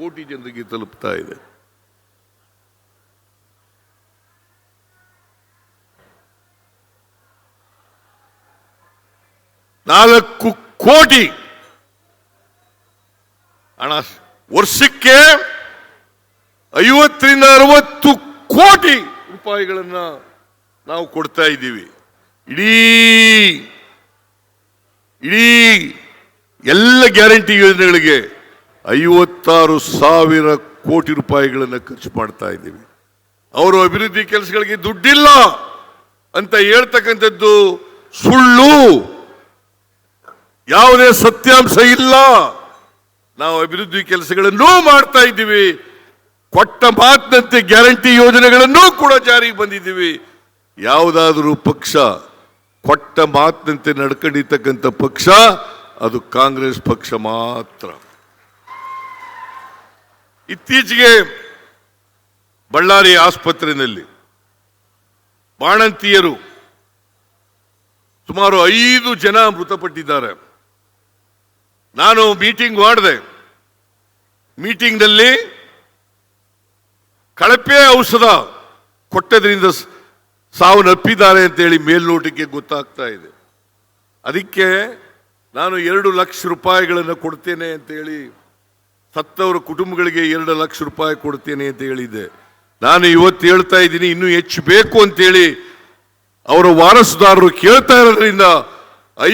ಕೋಟಿ ಜನರಿಗೆ ತಲುಪ್ತಾ ಇದೆ. ನಾಲ್ಕು ಕೋಟಿ ಹಣ ವರ್ಷಕ್ಕೆ ಐವತ್ತರಿಂದ ಅರವತ್ತು ಕೋಟಿ ರೂಪಾಯಿಗಳನ್ನ ನಾವು ಕೊಡ್ತಾ ಇದ್ದೀವಿ. ಇಡೀ ಇಡೀ ಎಲ್ಲ ಗ್ಯಾರಂಟಿ ಯೋಜನೆಗಳಿಗೆ ಐವತ್ತಾರು ಸಾವಿರ ಕೋಟಿ ರೂಪಾಯಿಗಳನ್ನು ಖರ್ಚು ಮಾಡ್ತಾ ಇದ್ದೀವಿ. ಅವರು ಅಭಿವೃದ್ಧಿ ಕೆಲಸಗಳಿಗೆ ದುಡ್ಡಿಲ್ಲ ಅಂತ ಹೇಳ್ತಕ್ಕಂಥದ್ದು ಸುಳ್ಳು. ಯಾವುದೇ ಸತ್ಯಾಂಶ ಇಲ್ಲ. ನಾವು ಅಭಿವೃದ್ಧಿ ಕೆಲಸಗಳನ್ನು ಮಾಡ್ತಾ ಇದ್ದೀವಿ. ಕೊಟ್ಟ ಮಾತಿನಂತೆ ಗ್ಯಾರಂಟಿ ಯೋಜನೆಗಳನ್ನು ಕೂಡ ಜಾರಿಗೆ ಬಂದಿದ್ದೀವಿ. ಯಾವುದಾದರೂ ಪಕ್ಷ ಕೊಟ್ಟ ಮಾತಿನಂತೆ ನಡ್ಕೊಂಡಿರ್ತಕ್ಕಂಥ ಪಕ್ಷ, ಅದು ಕಾಂಗ್ರೆಸ್ ಪಕ್ಷ ಮಾತ್ರ. ಇತ್ತೀಚೆಗೆ ಬಳ್ಳಾರಿ ಆಸ್ಪತ್ರೆಯಲ್ಲಿ ಬಾಣಂತಿಯರು ಸುಮಾರು ಐದು ಜನ ಮೃತಪಟ್ಟಿದ್ದಾರೆ. ನಾನು ಮೀಟಿಂಗ್ ಮಾಡಿದೆ. ಮೀಟಿಂಗ್ನಲ್ಲಿ ಕಳಪೆ ಔಷಧ ಕೊಟ್ಟದ್ರಿಂದ ಸಾವನ್ನಪ್ಪಿದ್ದಾರೆ ಅಂತೇಳಿ ಮೇಲ್ನೋಟಕ್ಕೆ ಗೊತ್ತಾಗ್ತಾ ಇದೆ. ಅದಕ್ಕೆ ನಾನು ಎರಡು ಲಕ್ಷ ರೂಪಾಯಿಗಳನ್ನು ಕೊಡ್ತೇನೆ ಅಂತೇಳಿ ಸತ್ತವರ ಕುಟುಂಬಗಳಿಗೆ ಎರಡು ಲಕ್ಷ ರೂಪಾಯಿ ಕೊಡ್ತೇನೆ ಅಂತ ಹೇಳಿದ್ದೆ. ನಾನು ಇವತ್ತು ಹೇಳ್ತಾ ಇದ್ದೀನಿ, ಇನ್ನೂ ಹೆಚ್ಚು ಬೇಕು ಅಂತೇಳಿ ಅವರ ವಾರಸುದಾರರು ಕೇಳ್ತಾ ಇರೋದ್ರಿಂದ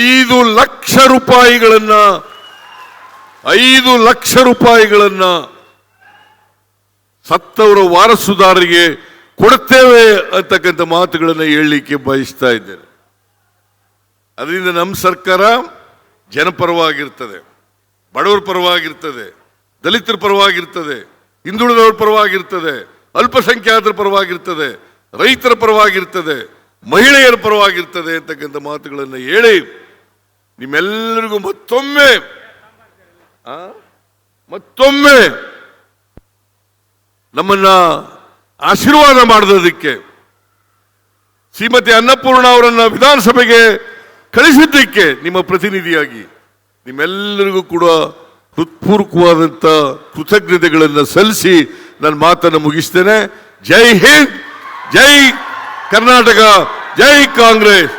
ಐದು ಲಕ್ಷ ರೂಪಾಯಿಗಳನ್ನ, ಐದು ಲಕ್ಷ ರೂಪಾಯಿಗಳನ್ನ ಸತ್ತವರ ವಾರಸುದಾರರಿಗೆ ಕೊಡ್ತೇವೆ ಅಂತಕ್ಕಂಥ ಮಾತುಗಳನ್ನು ಹೇಳಲಿಕ್ಕೆ ಬಯಸ್ತಾ ಇದ್ದೇನೆ. ಅದರಿಂದ ನಮ್ಮ ಸರ್ಕಾರ ಜನಪರವಾಗಿರ್ತದೆ, ಬಡವರ ಪರವಾಗಿರ್ತದೆ. ದಲಿತರ ಪರವಾಗಿರ್ತದೆ, ಹಿಂದುಳಿದವರ ಪರವಾಗಿರ್ತದೆ, ಅಲ್ಪಸಂಖ್ಯಾತರ ಪರವಾಗಿರ್ತದೆ, ರೈತರ ಪರವಾಗಿರ್ತದೆ, ಮಹಿಳೆಯರ ಪರವಾಗಿರ್ತದೆ ಅಂತಕ್ಕಂಥ ಮಾತುಗಳನ್ನು ಹೇಳಿ ನಿಮ್ಮೆಲ್ಲರಿಗೂ ಮತ್ತೊಮ್ಮೆ? ಮತ್ತೊಮ್ಮೆ ನಮ್ಮನ್ನ ಆಶೀರ್ವಾದ ಮಾಡೋದಕ್ಕೆ ಶ್ರೀಮತಿ ಅನ್ನಪೂರ್ಣ ಅವರನ್ನ ವಿಧಾನಸಭೆಗೆ ಕಳಿಸಿದ್ದಕ್ಕೆ ನಿಮ್ಮ ಪ್ರತಿನಿಧಿಯಾಗಿ ನಿಮ್ಮೆಲ್ಲರಿಗೂ ಕೂಡ ಹೃತ್ಪೂರ್ವಕವಾದಂಥ ಕೃತಜ್ಞತೆಗಳನ್ನು ಸಲ್ಲಿಸಿ ನನ್ನ ಮಾತನ್ನು ಮುಗಿಸ್ತೇನೆ. ಜೈ ಹಿಂದ್ ಜೈ ಕರ್ನಾಟಕ ಜೈ ಕಾಂಗ್ರೆಸ್.